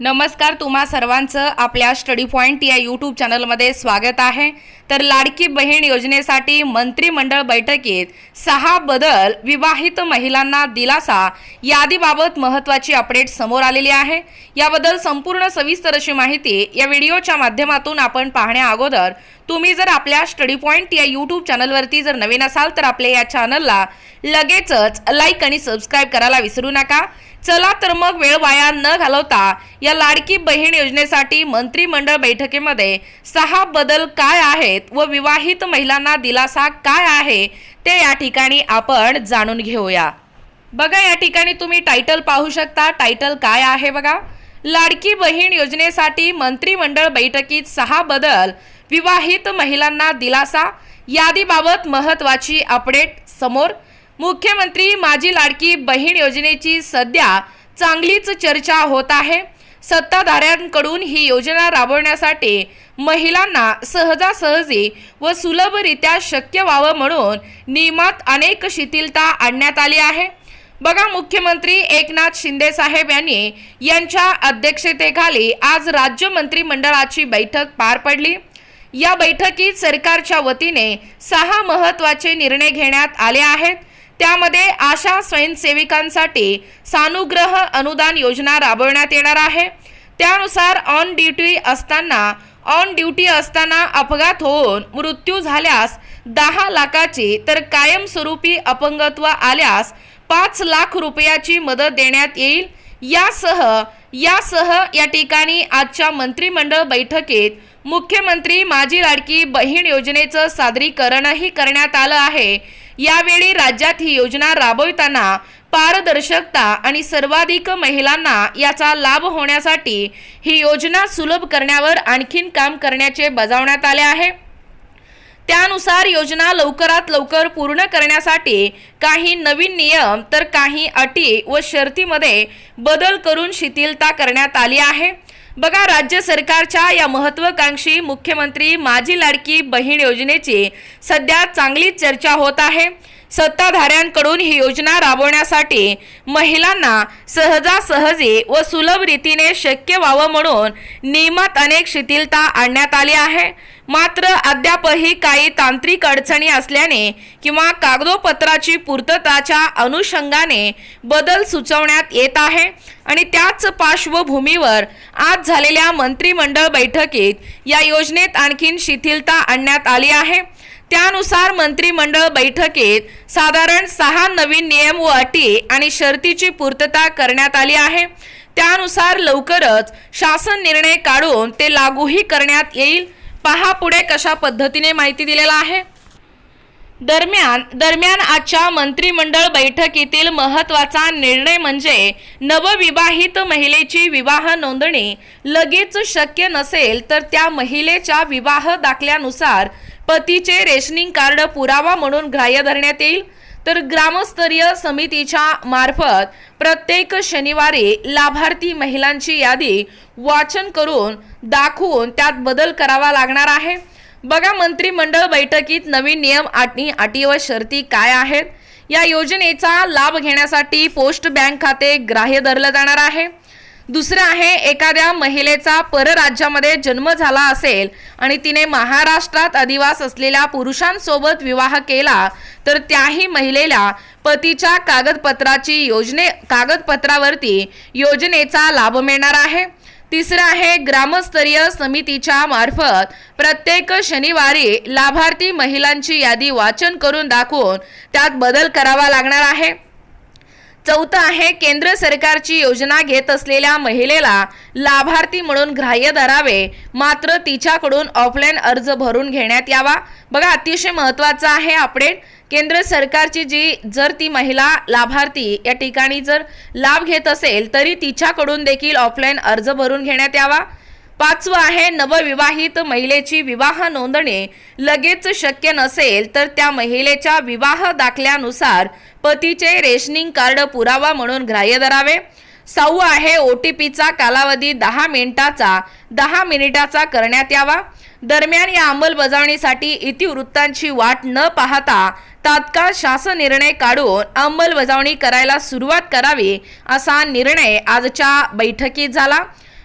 नमस्कार तुम्हा सर्वांचं आपल्या स्टडी पॉईंट या यूट्यूब चॅनलमध्ये स्वागत आहे. तर लाडकी बहीण योजनेसाठी मंत्रिमंडळ बैठकीत सहा बदल विवाहित महिलांना दिलासा यादीबाबत महत्त्वाची अपडेट समोर आलेली आहे. याबद्दल संपूर्ण सविस्तर अशी माहिती या व्हिडिओच्या माध्यमातून आपण पाहण्या अगोदर तुम्ही जर आपल्या स्टडी पॉईंट या यूट्यूब चॅनलवरती जर नवीन असाल तर आपल्या या चॅनलला लगेचच लाईक आणि सबस्क्राईब करायला विसरू नका. चला तर मग वेळ वाया न घालवता या लाडकी बहीण योजनेसाठी मंत्रिमंडळ बैठकीमध्ये सहा बदल काय आहेत व विवाहित महिलांना दिलासा काय आहे ते या ठिकाणी आपण जाणून घेऊया. बघा या ठिकाणी तुम्ही टायटल पाहू शकता. टायटल काय आहे बघा? लाडकी बहीण योजनेसाठी मंत्रिमंडळ बैठकीत सहा बदल विवाहित महिलांना दिलासा यादीबाबत महत्वाची अपडेट समोर मुख्यमंत्री माझी लाडकी बहीण योजनेची सध्या चांगलीच चर्चा होत आहे. सत्ताधाऱ्यांकडून ही योजना राबवण्यासाठी महिलांना सहजासहजी व सुलभरित्या शक्य व्हावं म्हणून नियमात अनेक शिथिलता आणण्यात आली आहे. बघा मुख्यमंत्री एकनाथ शिंदे साहेब यांनी यांच्या अध्यक्षतेखाली आज राज्य मंत्रिमंडळाची बैठक पार पडली. या बैठकीत सरकारच्या वतीने सहा महत्त्वाचे निर्णय घेण्यात आले आहेत. त्यामध्ये आशा स्वयंसेविकांसाठी सानुग्रह अनुदान योजना राबवण्यात येणार आहे. त्यानुसार ऑन ड्युटी असताना ऑन ड्युटी असताना अपघात होऊन मृत्यू झाल्यास दहा लाखाची तर कायमस्वरूपी अपंगत्व आल्यास पाच लाख रुपयाची मदत देण्यात येईल. यासह यासह या ठिकाणी आजच्या मंत्रिमंडळ बैठकीत मुख्यमंत्री माझी लाडकी बहीण योजनेचं सादरीकरणही करण्यात आलं आहे. यावेळी राज्यात ही योजना राबविताना पारदर्शकता आणि सर्वाधिक महिलांना याचा लाभ होण्यासाठी ही योजना सुलभ करण्यावर आणखीन काम करण्याचे बजावण्यात आले आहे. त्यानुसार योजना लवकरात लवकर पूर्ण करण्यासाठी काही नवीन नियम तर काही अटी व शर्तीमध्ये बदल करून शिथिलता करण्यात आली आहे. बघा राज्य सरकारच्या या महत्वाकांक्षी मुख्यमंत्री माझी लाडकी बहीण योजनेची सध्या चांगलीच चर्चा होत आहे. सत्ताधाऱ्यांकडून ही योजना राबवण्यासाठी महिलांना सहजासहजी व सुलभ रीतीने शक्य व्हावं म्हणून नियमात अनेक शिथिलता आणण्यात आली आहे. मात्र अद्यापही काही तांत्रिक अडचणी असल्याने किंवा कागदोपत्राची पूर्तताच्या अनुषंगाने बदल सुचवण्यात येत आहे. आणि त्याच पार्श्वभूमीवर आज झालेल्या मंत्रिमंडळ बैठकीत या योजनेत आणखीन शिथिलता आणण्यात आली आहे. त्यानुसार मंत्रिमंडळ बैठकीत साधारण सहा नवीन नियम व अटी आणि शर्तीची पूर्तता करण्यात आली आहे. त्यानुसार लवकरच शासन निर्णय काढून ते लागूही करण्यात येईल. पहा पुढे कशा पद्धतीने माहिती दिलेला आहे. दरम्यान दरम्यान आजच्या मंत्रिमंडळ बैठकीतील महत्त्वाचा निर्णय म्हणजे नवविवाहित महिलेची विवाह नोंदणी. लगेच शक्य नसेल तर त्या महिलेच्या विवाह दाखल्यानुसार पतीचे रेशनिंग कार्ड पुरावा म्हणून ग्राह्य धरण्यात येईल. तर ग्रामस्तरीय समितीच्या मार्फत प्रत्येक शनिवारी लाभार्थी महिलांची यादी वाचन करून दाखवून त्यात बदल करावा लागणार आहे. बघा मंत्रिमंडळ बैठकीत नवीन नियम आणि अटी व शर्ती काय आहेत? या योजनेचा लाभ घेण्यासाठी पोस्ट बँक खाते ग्राह्य धरलं जाणार आहे. दुसरं आहे एखाद्या महिलेचा परराज्यामध्ये जन्म झाला असेल आणि तिने महाराष्ट्रात अधिवास असलेल्या पुरुषांसोबत विवाह केला तर त्याही महिलेला पतीच्या कागदपत्राची योजने कागदपत्रावरती योजनेचा लाभ मिळणार आहे. तिसरं आहे ग्रामस्तरीय समितीच्या मार्फत प्रत्येक शनिवारी लाभार्थी महिलांची यादी वाचन करून दाखवून त्यात बदल करावा लागणार आहे. चौथं आहे केंद्र सरकारची योजना घेत असलेल्या महिलेला लाभार्थी म्हणून ग्राह्य धरावे. मात्र तिच्याकडून ऑफलाईन अर्ज भरून घेण्यात यावा. बघा अतिशय महत्त्वाचं आहे अपडेट केंद्र सरकारची जी जर ती महिला लाभार्थी या ठिकाणी जर लाभ घेत असेल तरी तिच्याकडून देखील ऑफलाईन अर्ज भरून घेण्यात यावा. पाचवं आहे नवविवाहित महिलेची विवाह नोंदणी. लगेच शक्य नसेल तर त्या महिलेच्या विवाह दाखल्यानुसार पतीचे रेशनिंग कार्ड पुरावा म्हणून ग्राह्य धरावे. सहावं आहे ओ टी पीचा कालावधी दहा मिनिटाचा दहा मिनिटाचा करण्यात यावा. दरम्यान या अंमलबजावणीसाठी इतिवृत्तांची वाट न पाहता तात्काळ शासन निर्णय काढून अंमलबजावणी करायला सुरुवात करावी असा निर्णय आजच्या बैठकीत झाला.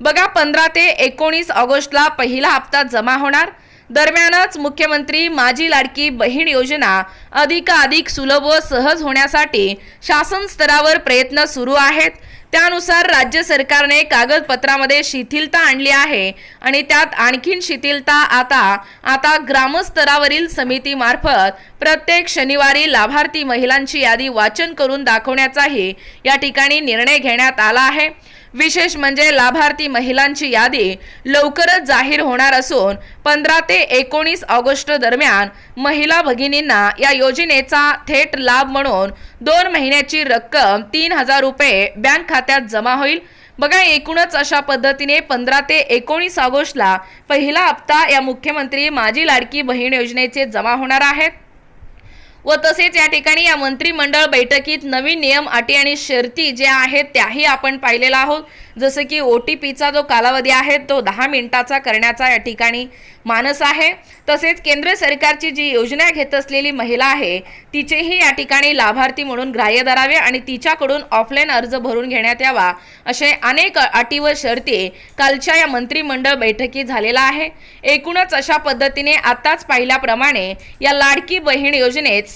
बघा पंधरा ते एकोणीस ऑगस्टला पहिला हप्ता जमा होणार. दरम्यानच मुख्यमंत्री माझी लाडकी बहीण योजना अधिकाधिक सुलभ व सहज होण्यासाठी शासन स्तरावर प्रयत्न सुरू आहेत. त्यानुसार राज्य सरकारने कागदपत्रामध्ये शिथिलता आणली आहे आणि त्यात आणखीन शिथिलता आता आता ग्रामस्तरावरील समितीमार्फत प्रत्येक शनिवारी लाभार्थी महिलांची यादी वाचन करून दाखवण्याचाही या ठिकाणी निर्णय घेण्यात आला आहे. विशेष म्हणजे लाभार्थी महिलांची यादी लवकरच जाहीर होणार असून पंधरा ते एकोणीस ऑगस्ट दरम्यान महिला भगिनींना या योजनेचा थेट लाभ म्हणून दोन महिन्याची रक्कम तीन हजार रुपये बँक खात्यात जमा होईल. बघा एकूणच अशा पद्धतीने पंधरा ते एकोणीस ऑगस्टला पहिला हप्ता या मुख्यमंत्री माझी लाडकी बहीण योजनेचे जमा होणार आहेत. व तसेच या ठिकाणी या मंत्रिमंडळ बैठकीत नवीन नियम अटी आणि शर्ती ज्या आहेत त्याही आपण पाहिलेला आहोत. जसं की ओ टी पीचा जो कालावधी आहे तो दहा मिनिटाचा करण्याचा या ठिकाणी मानस आहे. तसेच केंद्र सरकारची जी योजना घेत असलेली महिला आहे तिचेही या ठिकाणी लाभार्थी म्हणून ग्राह्य धरावे आणि तिच्याकडून ऑफलाईन अर्ज भरून घेण्यात यावा असे अनेक अटी व शर्ती कालच्या या मंत्रिमंडळ बैठकीत झालेला आहे. एकूणच अशा पद्धतीने आताच पाहिल्याप्रमाणे या लाडकी बहीण योजनेत